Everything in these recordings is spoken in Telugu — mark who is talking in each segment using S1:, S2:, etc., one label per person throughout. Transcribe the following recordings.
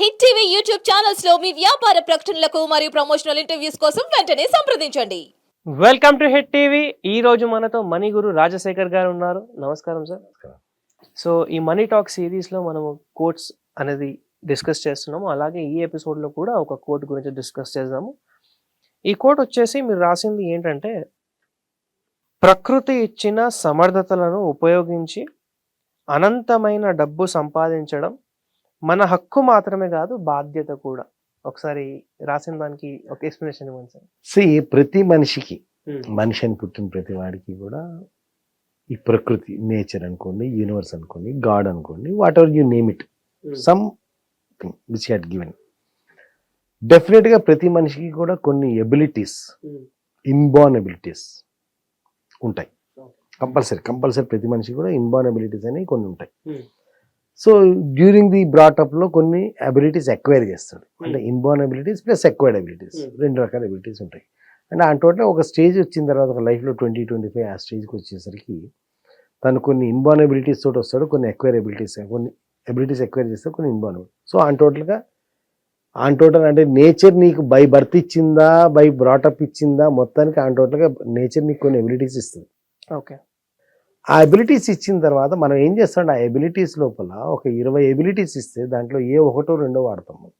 S1: హిట్ టీవీ యూట్యూబ్ ఛానల్స్లో మీ వ్యాపార ప్రకటనలకు మరియు ప్రమోషనల్ ఇంటర్వ్యూస్ కోసం వెంటనే సంప్రదించండి.
S2: Welcome to Hit TV. ఈ రోజు మనతో మణి గురు రాజశేఖర్ గారు ఉన్నారు. నమస్కారం సార్. సో ఈ మనీ టాక్ సిరీస్లో మనము కోట్స్ అనేది డిస్కస్ చేస్తున్నాము. అలాగే ఈ ఎపిసోడ్లో కూడా ఒక కోట్ గురించి డిస్కస్ చేద్దాము. ఈ కోట్ వచ్చేసి మీరు రాసింది ఏంటంటే ప్రకృతి ఇచ్చిన సమర్థతలను ఉపయోగించి అనంతమైన డబ్బు సంపాదించడం మన హక్కు మాత్రమే కాదు బాధ్యత కూడా. ఒకసారి రాసిన దానికి ఒక ఎక్స్ప్లెనేషన్ ఇవ్వండి సార్.
S3: సి ప్రతి మనిషికి మనిషి అని పుట్టిన ప్రతి వాడికి కూడా ఈ ప్రకృతి నేచర్ అనుకోండి యూనివర్స్ అనుకోండి గాడ్ అనుకోండి whatever you name it some which had given డెఫినెట్గా ప్రతి మనిషికి కూడా కొన్ని ఎబిలిటీస్ ఇన్బార్న్ ఎబిలిటీస్ ఉంటాయి. కంపల్సరీ కంపల్సరీ ప్రతి మనిషికి కూడా ఇన్బార్న్ ఎబిలిటీస్ అనేవి కొన్ని ఉంటాయి.
S2: Hmm.
S3: సో డ్యూరింగ్ ది బ్రాటప్లో కొన్ని అబిలిటీస్ ఎక్వైర్ చేస్తాడు. అంటే inborn abilities plus acquired abilities
S2: Hmm.
S3: రెండు రకాల అబిలిటీస్ ఉంటాయి. అంటే ఆ టోటల్ ఒక స్టేజ్ వచ్చిన తర్వాత ఒక లైఫ్లో ట్వంటీ ట్వంటీ ఫైవ్ ఆ స్టేజ్కి వచ్చేసరికి తను కొన్ని ఇన్బార్న్ అబిలిటీస్ తోటి వస్తాడు కొన్ని ఎక్వైర్ అబిలిటీస్ కొన్ని అబిలిటీస్ ఎక్వైర్ చేస్తాడు కొన్ని ఇన్బార్న్ సో ఆన్ టోటల్గా ఆన్ టోటల్ అంటే నేచర్ నీకు బై బర్త్ ఇచ్చిందా బై బ్రాటప్ ఇచ్చిందా మొత్తానికి ఆన్ టోటల్గా నేచర్ నీకు కొన్ని ఎబిలిటీస్ ఇస్తుంది.
S2: ఓకే
S3: ఆ ఎబిలిటీస్ ఇచ్చిన తర్వాత మనం ఏం చేస్తాం ఆ ఎబిలిటీస్ లోపల ఒక ఇరవై ఎబిలిటీస్ ఇస్తే దాంట్లో ఏ ఒకటో రెండో వాడతాం మనం.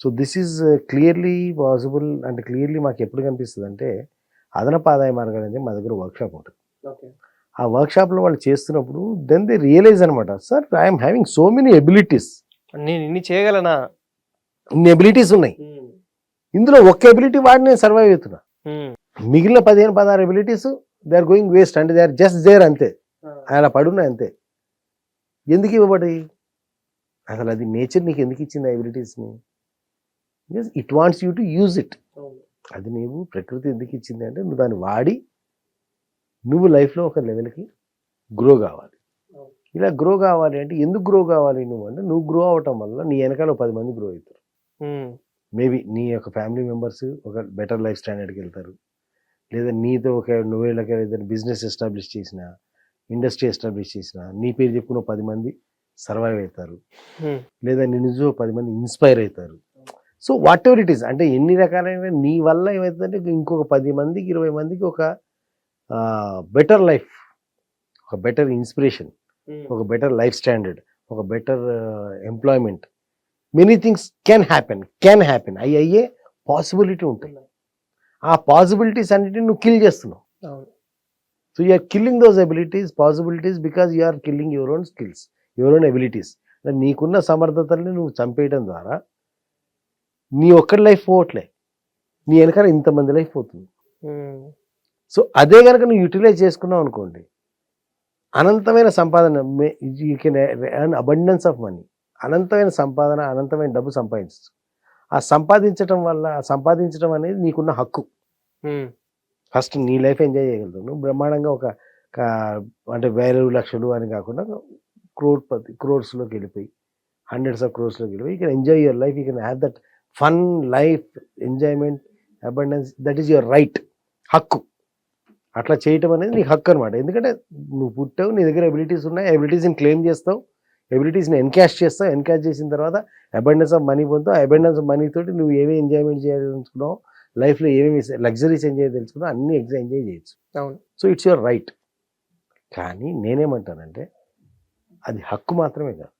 S3: So this is clearly possible అంటే క్లియర్లీ మాకు ఎప్పుడు కనిపిస్తుంది అంటే అదనపు ఆదాయ మార్గాలు అనేది మా దగ్గర వర్క్షాప్ ఉంటుంది.
S2: ఓకే.
S3: ఆ వర్క్షాప్లో వాళ్ళు చేస్తున్నప్పుడు దెన్ దే రియలైజ్ అనమాట sir I'm having so many abilities
S2: నేను ఇన్ని చేయగలనా?
S3: ఇన్ని ఎబిలిటీస్ ఉన్నాయి. ఇందులో ఒక్క ఎబిలిటీ వాడి నేను సర్వైవ్ అవుతున్నా మిగిలిన పదిహేను పదహారు abilities they are going waste అంటే దే ఆర్ జస్ట్ దేర్ అంతే. అలా పడున్నాయి అంతే. ఎందుకు ఇవ్వబడి అసలు అది నేచర్ నీకు ఎందుకు ఇచ్చింది ఆ ఎబిలిటీస్ని it wants you to use it అది నీవు ప్రకృతి ఎందుకు ఇచ్చింది అంటే నువ్వు దాన్ని వాడి నువ్వు లైఫ్లో ఒక లెవెల్కి గ్రో కావాలి. ఇలా గ్రో కావాలి అంటే ఎందుకు గ్రో కావాలి నువ్వు అంటే నువ్వు గ్రో అవటం వల్ల నీ వెనకాల పది మంది గ్రో అవుతారు. మేబీ నీ యొక్క ఫ్యామిలీ మెంబర్స్ ఒక బెటర్ లైఫ్ స్టాండర్డ్కి వెళ్తారు. లేదా నీతో ఒక నువ్వేళ్ళకి ఏదైనా బిజినెస్ ఎస్టాబ్లిష్ చేసిన ఇండస్ట్రీ ఎస్టాబ్లిష్ చేసిన నీ పేరు చెప్పుకున్న పది మంది సర్వైవ్ అవుతారు. లేదా నిన్ను ఒక పది మంది ఇన్స్పైర్ అవుతారు. So whatever it is అంటే ఎన్ని రకాలైన నీ వల్ల ఏమవుతుందంటే ఇంకొక పది మందికి ఇరవై మందికి ఒక బెటర్ లైఫ్ ఒక బెటర్ ఇన్స్పిరేషన్ ఒక బెటర్ లైఫ్ స్టాండర్డ్ ఒక better employment. Many things can happen can happen. అవి అయ్యే పాసిబిలిటీ ఉంటాయి. ఆ పాసిబిలిటీస్ అన్నిటిని నువ్వు కిల్ చేస్తున్నావు. So you're killing those abilities possibilities because you're killing your own skills your own abilities నీకున్న సమర్థతల్ని నువ్వు చంపేయడం ద్వారా నీ ఒక్కడి లైఫ్ పోవట్లే. నీ వెనకాల ఇంతమంది లైఫ్ పోతుంది. సో అదే కనుక నువ్వు యూటిలైజ్ చేసుకున్నావు అనుకోండి అనంతమైన సంపాదన you can abundance of money అనంతమైన సంపాదన అనంతమైన డబ్బు సంపాదించచ్చు. ఆ సంపాదించడం వల్ల ఆ సంపాదించడం అనేది నీకున్న హక్కు. ఫస్ట్ నీ లైఫ్ ఎంజాయ్ చేయగలుగుతావు. నువ్వు బ్రహ్మాండంగా ఒక అంటే వేలు లక్షలు అని కాకుండా క్రోడ్ పది క్రోర్స్లోకి వెళ్ళిపోయి హండ్రెడ్స్ ఆఫ్ క్రోర్స్లోకి వెళ్ళిపోయి you can enjoy your life you can have that fun life enjoyment abundance that is your right. హక్కు. అట్లా చేయటం అనేది నీకు హక్కు అనమాట ఎందుకంటే నువ్వు పుట్టావు నీ దగ్గర ఎబిలిటీస్ ఉన్నాయి ఎబిలిటీస్ని క్లెయిమ్ చేస్తావు. ఎబిలిటీస్ని ఎన్కాష్ చేస్తావు ఎన్కాష్ చేసిన తర్వాత అబండెన్స్ ఆఫ్ మనీ పొందుతావు అబండెన్స్ ఆఫ్ మనీ తోటి నువ్వు ఏమేమి ఎంజాయ్మెంట్ చేయాలనుకున్నావు లైఫ్లో ఏమేమి లగ్జరీస్ ఎంజాయ్ తెలుసుకున్నావు అన్ని ఎంజాయ్ చేయొచ్చు.
S2: అవును.
S3: So it's your right. కానీ నేనేమంటానంటే అది హక్కు మాత్రమే కాదు.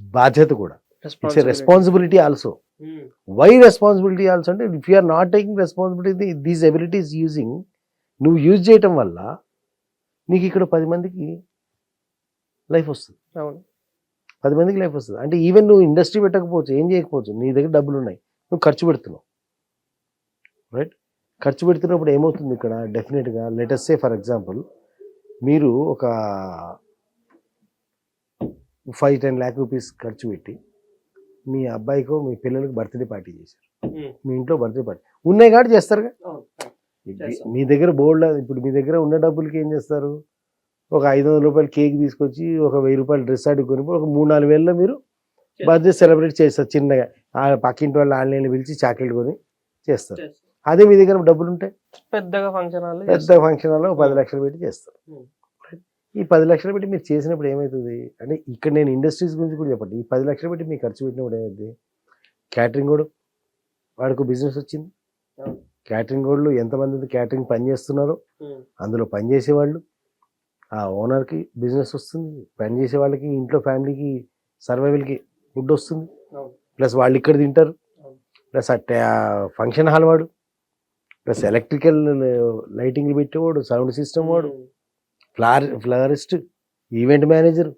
S3: బాధ్యత కూడా. It's responsibility also why responsibility also అంటే if are not taking responsibility these abilities using నువ్వు యూజ్ చేయటం వల్ల నీకు ఇక్కడ పది మందికి లైఫ్ వస్తుంది.
S2: అవును.
S3: పది మందికి లైఫ్ వస్తుంది. అంటే ఈవెన్ నువ్వు ఇండస్ట్రీ పెట్టకపోవచ్చు ఏం చేయకపోవచ్చు నీ దగ్గర డబ్బులు ఉన్నాయి నువ్వు ఖర్చు పెడుతున్నావు. రైట్ ఖర్చు పెడుతున్నప్పుడు ఏమవుతుంది ఇక్కడ? డెఫినెట్గా లెటెస్ట్ సే ఫర్ ఎగ్జాంపుల్ మీరు ఒక ఫైవ్ టెన్ ల్యాక్ రూపీస్ ఖర్చు పెట్టి మీ అబ్బాయికో మీ పిల్లలకి బర్త్డే పార్టీ చేశారు. మీ ఇంట్లో బర్త్డే పార్టీ ఉన్నాయి కాబట్టి చేస్తారుగా?
S2: చేస్తాం.
S3: మీ దగ్గర బోల్డ్ ఇప్పుడు మీ దగ్గర ఉన్న డబ్బులకి ఏం చేస్తారు? ఒక ఐదు వందల రూపాయలు కేక్ తీసుకొచ్చి ఒక వెయ్యి రూపాయలు డ్రెస్ అడుగుని ఒక మూడు నాలుగు వేలలో మీరు బర్త్డే సెలబ్రేట్ చేస్తారు చిన్నగా. ఆ పక్కింటి వాళ్ళు ఆన్లైన్లో పిలిచి చాక్లెట్ కొని చేస్తారు. అదే మీ దగ్గర డబ్బులు ఉంటాయి
S2: పెద్దగా ఫంక్షన్ హాల్
S3: పెద్ద ఫంక్షన్ హాల్లో ఒక పది లక్షలు పెట్టి చేస్తారు. ఈ పది లక్షలు పెట్టి మీరు చేసినప్పుడు ఏమవుతుంది అంటే ఇక్కడ నేను ఇండస్ట్రీస్ గురించి కూడా చెప్పండి. ఈ పది లక్షలు పెట్టి మీరు ఖర్చు పెట్టినప్పుడు ఏమవుతుంది క్యాటరింగ్ కూడా వాడికి బిజినెస్ వచ్చింది. క్యాటరింగ్ వాళ్ళు ఎంతమంది క్యాటరింగ్ పని చేస్తున్నారో అందులో పని చేసేవాళ్ళు ఆ ఓనర్కి బిజినెస్ వస్తుంది. పని చేసే వాళ్ళకి ఇంట్లో ఫ్యామిలీకి సర్వైవల్కి ఫుడ్ వస్తుంది. ప్లస్ వాళ్ళు ఇక్కడ తింటారు. ప్లస్ ఆ ఫంక్షన్ హాల్ వాడు. ప్లస్ ఎలక్ట్రికల్ లైటింగ్ పెట్టేవాడు సౌండ్ సిస్టమ్ వాడు. ఫ్లార్ ఫ్లవరిస్ట్ ఈవెంట్ మేనేజర్.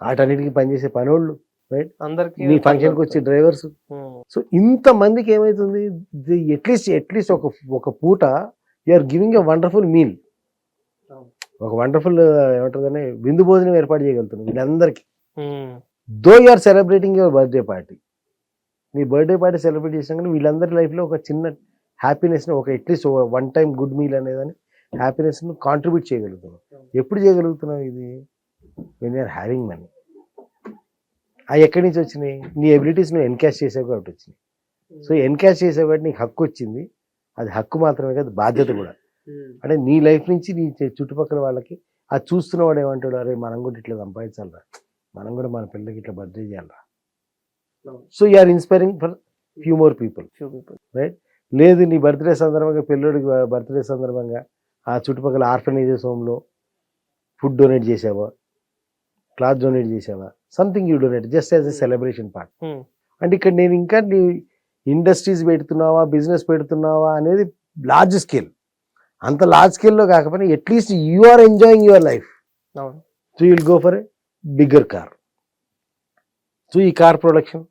S3: వాటన్నిటికీ పనిచేసే పనోళ్ళు
S2: అందరికి
S3: మీ ఫంక్షన్కి వచ్చే డ్రైవర్స్. సో ఇంతమందికి ఏమవుతుంది అట్లీస్ట్ అట్లీస్ట్ ఒక ఒక పూట you are giving a wonderful meal. ఒక వండర్ఫుల్ ఏమంటుందని విందు భోజనం ఏర్పాటు చేయగలుగుతున్నాం వీళ్ళందరికీ. Though you are celebrating your birthday party నీ బర్త్డే పార్టీ సెలబ్రేట్ చేసినా కానీ వీళ్ళందరి లైఫ్లో ఒక చిన్న హ్యాపీనెస్ని ఒక at least one time good meal అనేదని హ్యాపీనెస్ను కాంట్రిబ్యూట్ చేయగలుగుతున్నాం. ఎప్పుడు చేయగలుగుతున్నాం ఇది? వెన్ యూఆర్ హ్యావింగ్ మనీ అవి ఎక్కడి నుంచి వచ్చినాయి? నీ ఎబిలిటీస్ నువ్వు ఎన్కాష్ చేసావు కాబట్టి వచ్చినాయి. సో ఎన్కాష్ చేసావు కాబట్టి నీకు హక్కు వచ్చింది. అది హక్కు మాత్రమే కాదు బాధ్యత కూడా. అంటే నీ లైఫ్ నుంచి నీ చుట్టుపక్కల వాళ్ళకి అది చూస్తున్నవాడు ఏమంటాడు అరే మనం కూడా ఇట్లా సంపాదించాలరా. మనం కూడా మన పిల్లలకి ఇట్లా బర్త్డే చేయాలరా. So are inspiring for few more people
S2: few people
S3: లేదు నీ బర్త్డే సందర్భంగా పిల్లోడికి బర్త్డే సందర్భంగా ఆ చుట్టుపక్కల ఆర్ఫనైజెస్ హోమ్లో ఫుడ్ డొనేట్ చేసావా? క్లాత్ డొనేట్ చేసావా? Something you donate just as a celebration part అంటే ఇక్కడ నేను ఇంకా నీ ఇండస్ట్రీస్ పెడుతున్నావా బిజినెస్ పెడుతున్నావా అనేది లార్జ్ స్కేల్ అంత లార్జ్ స్కేల్లో కాకపోయినా at least you are enjoying your life so will go for a bigger car so ఈ కార్ ప్రొడక్షన్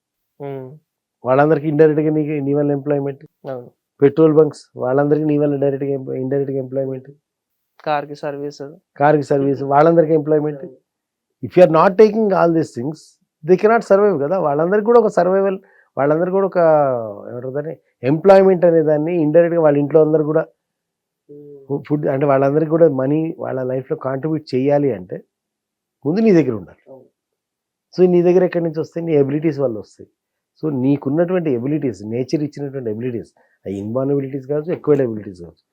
S3: వాళ్ళందరికీ ఇండైరెక్ట్గా నీకు నీ వల్ల ఎంప్లాయ్మెంట్ పెట్రోల్ బంక్స్ వాళ్ళందరికీ నీ వల్ల డైరెక్ట్గా ఇండైరెక్ట్గా ఎంప్లాయ్మెంట్
S2: కార్కి సర్వీస్
S3: కార్కి సర్వీస్ వాళ్ళందరికీ employment if you are not taking all these things they cannot survive కదా. వాళ్ళందరికీ కూడా ఒక సర్వైవల్ వాళ్ళందరికీ కూడా ఒక ఏమంటారు ఎంప్లాయ్మెంట్ అనే దాన్ని ఇండైరెక్ట్గా వాళ్ళ ఇంట్లో అందరు కూడా ఫుడ్ అంటే వాళ్ళందరికీ కూడా మనీ వాళ్ళ లైఫ్లో కాంట్రిబ్యూట్ చేయాలి అంటే ముందు నీ దగ్గర ఉండాలి. సో నీ దగ్గర ఎక్కడి నుంచి వస్తాయి? నీ ఎబిలిటీస్ వల్ల వస్తాయి. సో నీకున్నటువంటి ఎబిలిటీస్ నేచర్ ఇచ్చినటువంటి ఎబిలిటీస్ ఆ ఇన్బాన్ ఎబిలిటీస్ కావచ్చు ఎక్కువ ఎబిలిటీస్ కావచ్చు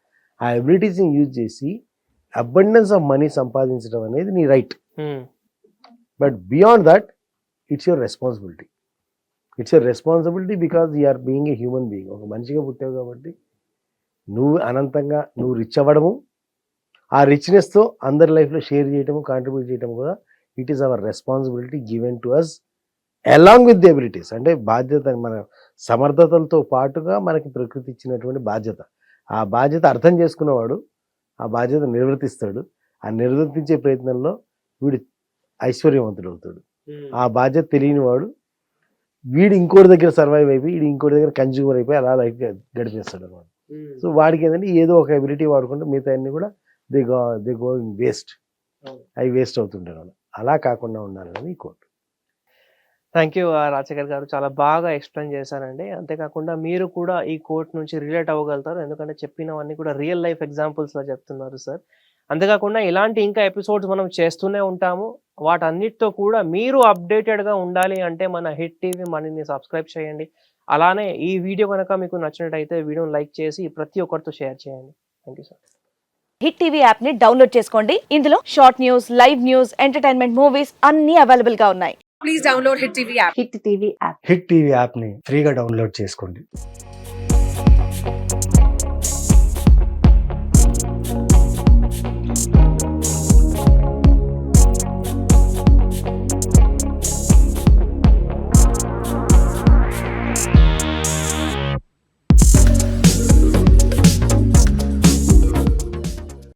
S3: ఆ ఎబిలిటీస్ని యూజ్ చేసి అబండెన్స్ ఆఫ్ మనీ సంపాదించడం అనేది నీ right. But beyond that it's your responsibility. It's your responsibility because are being a human being. ఒక మనిషిగా పుట్టావు కాబట్టి నువ్వు అనంతంగా నువ్వు రిచ్ అవ్వడము ఆ రిచ్నెస్తో అందరి లైఫ్లో షేర్ చేయటము కాంట్రిబ్యూట్ చేయటం కూడా it is our responsibility given to us along with the abilities అంటే బాధ్యత మన సమర్థతలతో పాటుగా మనకి ప్రకృతి ఇచ్చినటువంటి బాధ్యత. ఆ బాధ్యత అర్థం చేసుకున్నవాడు ఆ బాధ్యత నిర్వర్తిస్తాడు. ఆ నిర్వర్తించే ప్రయత్నంలో వీడు ఐశ్వర్యవంతుడు అవుతాడు. ఆ బాధ్యత తెలియని వాడు వీడు ఇంకోటి దగ్గర సర్వైవ్ అయిపోయి వీడు ఇంకోటి దగ్గర కన్జ్యూమర్ అయిపోయి అలా లైఫ్ గడిపేస్తాడు అనమాట సో వాడికి ఏంటంటే ఏదో ఒక ఎబిలిటీ వాడుకుంటే మిగతా అన్ని కూడా they go they go in waste. అవి వేస్ట్ అవుతుంటారు అలా కాకుండా ఉండాలని ఈ కోట్
S2: థ్యాంక్ యూ రాజశేఖర్ గారు. చాలా బాగా ఎక్స్ప్లెయిన్ చేశారండి. అంతేకాకుండా మీరు కూడా ఈ కోర్ట్ నుంచి రిలేట్ అవ్వగలుగుతారు. ఎందుకంటే చెప్పినవన్నీ కూడా రియల్ లైఫ్ ఎగ్జాంపుల్స్ లా చెప్తున్నారు సార్ అంతేకాకుండా ఇలాంటి ఇంకా ఎపిసోడ్స్ మనం చేస్తూనే ఉంటాము. వాటన్నిటితో కూడా మీరు updated గా ఉండాలి అంటే మన హిట్ టీవీ మనీని సబ్స్క్రైబ్ చేయండి. అలానే ఈ వీడియో కనుక మీకు నచ్చినట్టయితే వీడియోని లైక్ చేసి ప్రతి ఒక్కరితో షేర్ చేయండి. Thank you sir
S4: Hit TV యాప్ని డౌన్లోడ్ చేసుకోండి. ఇందులో short news live news entertainment movies అన్ని అవైలబుల్గా ఉన్నాయి.
S5: Please download Hit TV app.
S4: Hit TV app
S6: Hit TV యాప్ని ఫ్రీగా డౌన్లోడ్ చేసుకోండి.